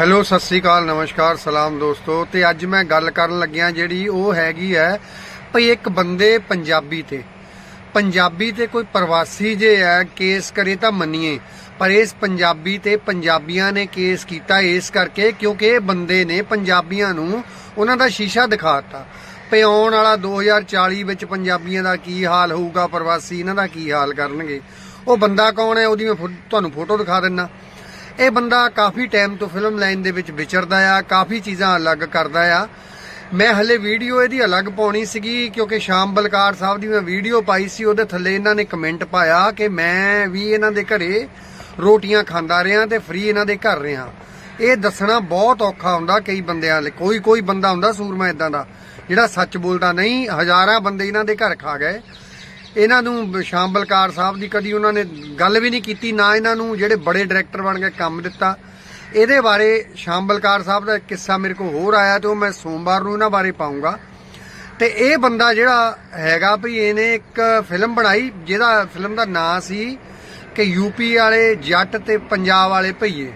Hello, Sat Sri ਅਕਾਲ, ਨਮਸਕਾਰ, ਸਲਾਮ ਦੋਸਤੋ। ਤੇ ਅੱਜ ਮੈਂ ਗੱਲ ਕਰਨ ਲੱਗਿਆ ਜਿਹੜੀ ਉਹ ਹੈਗੀ ਹੈ ਭਈ ਇੱਕ ਬੰਦੇ ਪੰਜਾਬੀ ਤੇ। ਪੰਜਾਬੀ ਤੇ ਕੋਈ ਪ੍ਰਵਾਸੀ ਜੇ ਹੈ, ਕੇਸ ਕਰੇ ਤਾਂ ਮੰਨੀਏ। ਪਰ ਇਸ ਪੰਜਾਬੀ ਤੇ ਪੰਜਾਬੀਆਂ ਨੇ ਕੇਸ ਕੀਤਾ ਇਸ ਕਰਕੇ ਕਿਉਂਕਿ ਇਹ ਬੰਦੇ ਨੇ ਪੰਜਾਬੀਆਂ ਨੂੰ ਉਹਨਾਂ ਦਾ ਸ਼ੀਸ਼ਾ ਦਿਖਾਤਾ। ਭਈ ਆਉਣ ਵਾਲਾ 2040 ਵਿੱਚ ਪੰਜਾਬੀਆਂ ਦਾ ਕੀ ਹਾਲ ਹੋਊਗਾ, ਪ੍ਰਵਾਸੀ ਇਹਨਾਂ ਦਾ ਕੀ ਹਾਲ ਕਰਨਗੇ? ਉਹ ਬੰਦਾ ਕੌਣ ਹੈ? ਉਹਦੀ ਮੈਂ ਤੁਹਾਨੂੰ ਫੋਟੋ ਦਿਖਾ ਦਿੰਨਾ। ਇਹ ਬੰਦਾ ਕਾਫੀ ਟਾਈਮ ਤੋਂ ਫਿਲਮ ਲਾਈਨ ਦੇ ਵਿੱਚ ਵਿਚਰਦਾ ਆ, ਕਾਫੀ ਚੀਜ਼ਾਂ ਅਲੱਗ ਕਰਦਾ ਆ। ਮੈਂ ਹਲੇ ਵੀਡੀਓ ਇਹਦੀ ਅਲੱਗ ਪਾਉਣੀ ਸੀਗੀ, ਕਿਉਂਕਿ ਸ਼ਾਮ ਬਲਕਾਰ ਸਾਹਿਬ ਦੀ ਮੈਂ ਵੀਡੀਓ ਪਾਈ ਸੀ, ਉਹਦੇ ਥੱਲੇ ਇਹਨਾਂ ਨੇ ਕਮੈਂਟ ਪਾਇਆ ਕਿ ਮੈਂ ਵੀ ਇਹਨਾਂ ਦੇ ਘਰੇ ਰੋਟੀਆਂ ਖਾਂਦਾ ਰਿਹਾ ਤੇ ਫ੍ਰੀ ਇਹਨਾਂ ਦੇ ਘਰ ਰਿਹਾ। ਇਹ ਦੱਸਣਾ ਬਹੁਤ ਔਖਾ ਹੁੰਦਾ ਕਈ ਬੰਦਿਆਂ ਲਈ। ਕੋਈ ਕੋਈ ਬੰਦਾ ਹੁੰਦਾ ਸੂਰਮਾ ਇਦਾਂ ਦਾ, ਜਿਹੜਾ ਸੱਚ ਬੋਲਦਾ ਨਹੀਂ, ਹਜ਼ਾਰਾਂ ਬੰਦੇ ਇਹਨਾਂ ਦੇ ਘਰ ਖਾ ਗਏ। ਇਹਨਾਂ ਨੂੰ ਸ਼ਾਮ ਬਲਕਾਰ ਸਾਹਿਬ ਦੀ ਕਦੀ ਉਹਨਾਂ ਨੇ ਗੱਲ ਵੀ ਨਹੀਂ ਕੀਤੀ, ਨਾ ਇਹਨਾਂ ਨੂੰ ਜਿਹੜੇ ਬੜੇ ਡਾਇਰੈਕਟਰ ਬਣ ਕੇ ਕੰਮ ਦਿੱਤਾ। ਇਹਦੇ ਬਾਰੇ ਸ਼ਾਮ ਬਲਕਾਰ ਸਾਹਿਬ ਦਾ ਇੱਕ ਕਿੱਸਾ ਮੇਰੇ ਕੋਲ ਹੋਰ ਆਇਆ ਤੇ ਉਹ ਮੈਂ ਸੋਮਵਾਰ ਨੂੰ ਇਹਨਾਂ ਬਾਰੇ ਪਾਉਂਗਾ। ਤੇ ਇਹ ਬੰਦਾ ਜਿਹੜਾ ਹੈਗਾ ਵੀ ਇਹਨੇ ਇੱਕ ਫਿਲਮ ਬਣਾਈ, ਜਿਹਦਾ ਫਿਲਮ ਦਾ ਨਾਂ ਸੀ ਕਿ ਯੂਪੀ ਵਾਲੇ ਜੱਟ ਤੇ ਪੰਜਾਬ ਵਾਲੇ ਭਈਏ।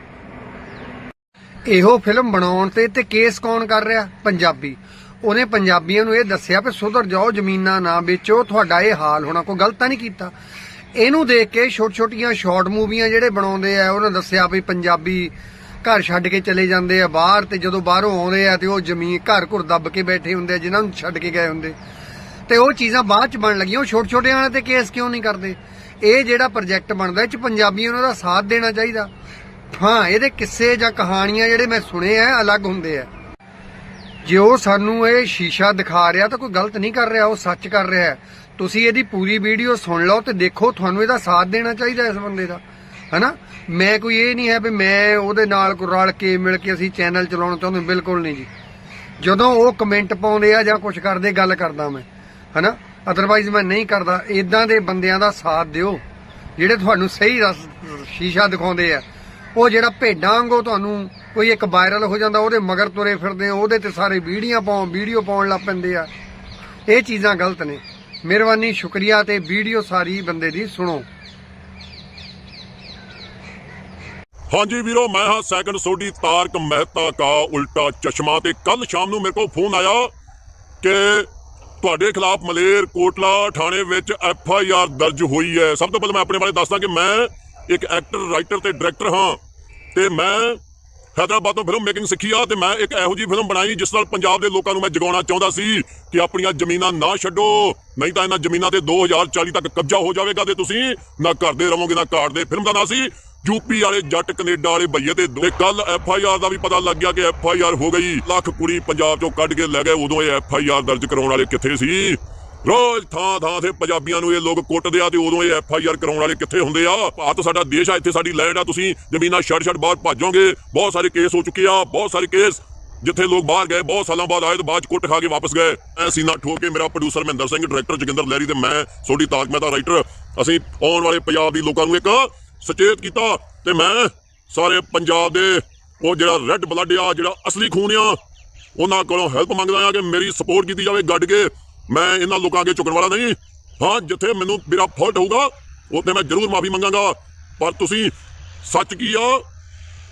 ਇਹੋ ਫਿਲਮ ਬਣਾਉਣ ਤੇ ਤੇ ਕੇਸ ਕੌਣ ਕਰ ਰਿਹਾ? ਪੰਜਾਬੀ। ਉਹਨੇ ਪੰਜਾਬੀਆਂ ਨੂੰ ਇਹ ਦੱਸਿਆ ਵੀ ਸੁਧਰ ਜਾਓ, ਜ਼ਮੀਨਾਂ ਨਾ ਵੇਚੋ, ਤੁਹਾਡਾ ਇਹ ਹਾਲ ਹੋਣਾ, ਕੋਈ ਗਲਤ ਤਾਂ ਨਹੀਂ ਕੀਤਾ। ਇਹਨੂੰ ਦੇਖ ਕੇ ਛੋਟ ਛੋਟੀਆਂ ਸ਼ਾਰਟ ਮੂਵੀਆਂ ਜਿਹੜੇ ਬਣਾਉਂਦੇ ਆ, ਉਹਨਾਂ ਦੱਸਿਆ ਵੀ ਪੰਜਾਬੀ ਘਰ ਛੱਡ ਕੇ ਚਲੇ ਜਾਂਦੇ ਆ ਬਾਹਰ ਤੇ ਜਦੋਂ ਬਾਹਰੋਂ ਆਉਂਦੇ ਆ ਤੇ ਉਹ ਜ਼ਮੀਨ ਘਰ ਘੁਰ ਦੱਬ ਕੇ ਬੈਠੇ ਹੁੰਦੇ ਆ, ਜਿਨ੍ਹਾਂ ਨੂੰ ਛੱਡ ਕੇ ਗਏ ਹੁੰਦੇ। ਤੇ ਉਹ ਚੀਜ਼ਾਂ ਬਾਅਦ ਚ ਬਣ ਲੱਗੀਆਂ, ਉਹ ਛੋਟੇ ਛੋਟੇ ਵਾਲੇ ਤੇ ਕੇਸ ਕਿਉਂ ਨਹੀਂ ਕਰਦੇ? ਇਹ ਜਿਹੜਾ ਪ੍ਰੋਜੈਕਟ ਬਣਦਾ, ਇਹ ਚ ਪੰਜਾਬੀ ਉਹਨਾਂ ਦਾ ਸਾਥ ਦੇਣਾ ਚਾਹੀਦਾ। ਹਾਂ, ਇਹਦੇ ਕਿੱਸੇ ਜਾਂ ਕਹਾਣੀਆਂ ਜਿਹੜੇ ਮੈਂ ਸੁਣੇ ਆ ਅਲੱਗ ਹੁੰਦੇ ਆ। ਜੇ ਉਹ ਸਾਨੂੰ ਇਹ ਸ਼ੀਸ਼ਾ ਦਿਖਾ ਰਿਹਾ ਤਾਂ ਕੋਈ ਗਲਤ ਨਹੀਂ ਕਰ ਰਿਹਾ, ਉਹ ਸੱਚ ਕਰ ਰਿਹਾ ਤੁਸੀਂ ਇਹਦੀ ਪੂਰੀ ਵੀਡੀਓ ਸੁਣ ਲਓ ਤੇ ਦੇਖੋ, ਤੁਹਾਨੂੰ ਇਹਦਾ ਸਾਥ ਦੇਣਾ ਚਾਹੀਦਾ ਇਸ ਬੰਦੇ ਦਾ, ਹਨਾ? ਮੈਂ ਕੋਈ ਇਹ ਨਹੀਂ ਹੈ ਵੀ ਮੈਂ ਉਹਦੇ ਨਾਲ ਕੋਈ ਰਲ ਕੇ ਮਿਲ ਕੇ ਅਸੀਂ ਚੈਨਲ ਚਲਾਉਣਾ ਚਾਹੁੰਦੇ, ਬਿਲਕੁਲ ਨਹੀਂ ਜੀ। ਜਦੋਂ ਉਹ ਕਮੈਂਟ ਪਾਉਂਦੇ ਆ ਜਾਂ ਕੁਝ ਕਰਦੇ, ਗੱਲ ਕਰਦਾ ਮੈਂ, ਹੈਨਾ? ਅਦਰਵਾਈਜ਼ ਮੈਂ ਨਹੀਂ ਕਰਦਾ। ਇਦਾਂ ਦੇ ਬੰਦਿਆਂ ਦਾ ਸਾਥ ਦਿਓ, ਜਿਹੜੇ ਤੁਹਾਨੂੰ ਸਹੀ ਸ਼ੀਸ਼ਾ ਦਿਖਾਉਂਦੇ ਆ। ਉਹ ਜਿਹੜਾ ਭੇਡਾਂ ਵਾਂਗੂ ਤੁਹਾਨੂੰ ਕੋਈ ਇੱਕ ਵਾਇਰਲ ਹੋ ਜਾਂਦਾ, ਉਹਦੇ ਮਗਰ ਤੁਰੇ ਫਿਰਦੇ ਆ, ਉਹਦੇ ਤੇ ਸਾਰੇ ਵੀਡੀਓ ਪਾਉ ਵੀਡੀਓ ਪਾਉਣ ਲੱਗ ਪੈਂਦੇ ਆ। ਇਹ ਚੀਜ਼ਾਂ ਗਲਤ ਨੇ। ਮਿਹਰਬਾਨੀ, ਸ਼ੁਕਰੀਆ ਤੇ ਵੀਡੀਓ ਸਾਰੀ ਬੰਦੇ ਦੀ ਸੁਣੋ। ਹਾਂਜੀ ਵੀਰੋ, ਮੈਂ ਹਾਂ ਸੈਕੰਡ ਸੋਢੀ ਤਾਰਕ ਮਹਿਤਾ ਕਾ ਉਲਟਾ ਚਸ਼ਮਾ ਤੇ ਕੱਲ ਸ਼ਾਮ ਨੂੰ ਮੇਰੇ ਕੋਲ ਫੋਨ ਆਇਆ ਕਿ ਤੁਹਾਡੇ ਖਿਲਾਫ ਮਲੇਰ ਕੋਟਲਾ ਥਾਣੇ ਵਿੱਚ ਐਫ ਆਈ ਆਰ ਦਰਜ ਹੋਈ ਹੈ। ਸਭ ਤੋਂ ਪਹਿਲਾਂ ਮੈਂ ਆਪਣੇ ਬਾਰੇ ਦੱਸਦਾ ਕਿ ਮੈਂ ਇੱਕ ਐਕਟਰ ਰਾਈਟਰ ਤੇ ਡਾਇਰੈਕਟਰ ਹਾਂ ਤੇ ਮੈਂ ਹੈਦਰਾਬਾਦ ਤੋਂ ਫਿਲਮ ਮੇਕਿੰਗ ਸਿੱਖੀ ਆ ਤੇ ਮੈਂ ਇੱਕ ਇਹੋ ਜਿਹੀ ਫਿਲਮ ਬਣਾਈ ਜਿਸ ਨਾਲ ਪੰਜਾਬ ਦੇ ਲੋਕਾਂ ਨੂੰ ਮੈਂ ਜਗਾਉਣਾ ਚਾਹੁੰਦਾ ਸੀ ਕਿ ਆਪਣੀਆਂ ਜ਼ਮੀਨਾਂ ਨਾ ਛੱਡੋ। ਨਹੀਂ ਤਾਂ ਇਹਨਾਂ ਜ਼ਮੀਨਾਂ ਤੇ 2040 ਤੱਕ ਕਬਜ਼ਾ ਹੋ ਜਾਵੇਗਾ ਤੇ ਤੁਸੀਂ ਨਾ ਕਰਦੇ ਰਹੋਗੇ ਨਾ ਕਾਟਦੇ ਫਿਲਮ ਦਾ ਨਾਂ ਸੀ ਯੂਪੀ ਵਾਲੇ ਜੱਟ ਕੈਨੇਡਾ ਵਾਲੇ ਭਈਏ ਤੇ ਤੇ ਕੱਲ ਐਫ ਆਈ ਆਰ ਦਾ ਵੀ ਪਤਾ ਲੱਗ ਗਿਆ ਕਿ ਐਫ ਆਈ ਆਰ ਹੋ ਗਈ। ਲੱਖ ਕੁੜੀ ਪੰਜਾਬ ਚੋਂ ਕੱਢ ਕੇ ਲੈ ਗਏ, ਉਦੋਂ ਇਹ ਐਫ ਆਈ ਆਰ ਦਰਜ ਕਰਾਉਣ ਵਾਲੇ ਕਿੱਥੇ ਸੀ? ਰੋਜ਼ ਥਾਂ ਥਾਂ ਤੇ ਪੰਜਾਬੀਆਂ ਨੂੰ ਇਹ ਲੋਕ ਕੁੱਟਦੇ ਆ ਤੇ ਉਦੋਂ ਇਹ ਐਫ ਆਈ ਆਰ ਕਰਾਉਣ ਵਾਲੇ ਕਿੱਥੇ ਹੁੰਦੇ ਆ? ਭਾਰਤ ਸਾਡਾ ਦੇਸ਼ ਆ, ਇੱਥੇ ਸਾਡੀ ਲੈਂਡ ਆ, ਤੁਸੀਂ ਜ਼ਮੀਨਾਂ ਛੱਡ ਛੱਡ ਬਾਹਰ ਭੱਜੋਗੇ। ਬਹੁਤ ਸਾਰੇ ਕੇਸ ਹੋ ਚੁੱਕੇ ਆ, ਬਹੁਤ ਸਾਰੇ ਕੇਸ ਜਿੱਥੇ ਲੋਕ ਬਾਹਰ ਗਏ, ਬਹੁਤ ਸਾਲਾਂ ਬਾਅਦ ਆਏ ਤੇ ਬਾਅਦ ਚ ਕੁੱਟ ਖਾ ਕੇ ਵਾਪਸ ਗਏ। ਐ ਸੀਨਾ ਠੋਕ ਕੇ ਮੇਰਾ ਪ੍ਰੋਡਿਊਸਰ ਮਹਿੰਦਰ ਸਿੰਘ ਡਾਇਰੈਕਟਰ ਜੋਗਿੰਦਰ ਲਹਿਰੀ ਤੇ ਮੈਂ, ਸੋਢੀ ਤਾਰਕ ਮਹਿਤਾ ਰਾਈਟਰ ਅਸੀਂ ਆਉਣ ਵਾਲੇ ਪੰਜਾਬ ਦੀ ਲੋਕਾਂ ਨੂੰ ਇੱਕ ਸੁਚੇਤ ਕੀਤਾ ਤੇ ਮੈਂ ਸਾਰੇ ਪੰਜਾਬ ਦੇ, ਉਹ ਜਿਹੜਾ ਰੈੱਡ ਬਲੱਡ ਆ, ਜਿਹੜਾ ਅਸਲੀ ਖੂਨ ਆ, ਉਹਨਾਂ ਕੋਲੋਂ ਹੈਲਪ ਮੰਗਦਾ ਆ ਕਿ ਮੇਰੀ ਸਪੋਰਟ ਕੀਤੀ ਜਾਵੇ ਗੱਡ ਕੇ। ਮੈਂ ਇਹਨਾਂ ਲੋਕਾਂ ਅੱਗੇ ਝੁਕਣ ਵਾਲਾ ਨਹੀਂ। ਹਾਂ, ਜਿੱਥੇ ਮੈਨੂੰ ਮੇਰਾ ਫਾਲਟ ਹੋਊਗਾ ਉੱਥੇ ਮੈਂ ਜ਼ਰੂਰ ਮਾਫੀ ਮੰਗਾਂਗਾ। ਪਰ ਤੁਸੀਂ ਸੱਚ ਕੀ ਆ?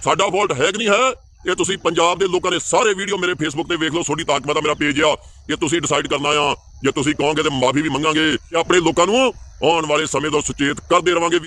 ਸਾਡਾ ਫਾਲਟ ਹੈ ਕਿ ਨਹੀਂ ਹੈ? ਇਹ ਤੁਸੀਂ ਪੰਜਾਬ ਦੇ ਲੋਕਾਂ ਦੇ ਸਾਰੇ ਵੀਡੀਓ ਮੇਰੇ ਫੇਸਬੁੱਕ ਤੇ ਵੇਖ ਲਓ, ਤੁਹਾਡੀ ਤਾਕਤ ਦਾ ਮੇਰਾ ਪੇਜ ਆ। ਇਹ ਤੁਸੀਂ ਡਿਸਾਈਡ ਕਰਨਾ ਆ। ਜੇ ਤੁਸੀਂ ਕਹੋਗੇ ਤੇ ਮਾਫੀ ਵੀ ਮੰਗਾਂਗੇ। ਤੇ ਆਪਣੇ ਲੋਕਾਂ ਨੂੰ ਆਉਣ ਵਾਲੇ ਸਮੇਂ ਤੋਂ ਸੁਚੇਤ ਕਰਦੇ ਰਵਾਂਗੇ।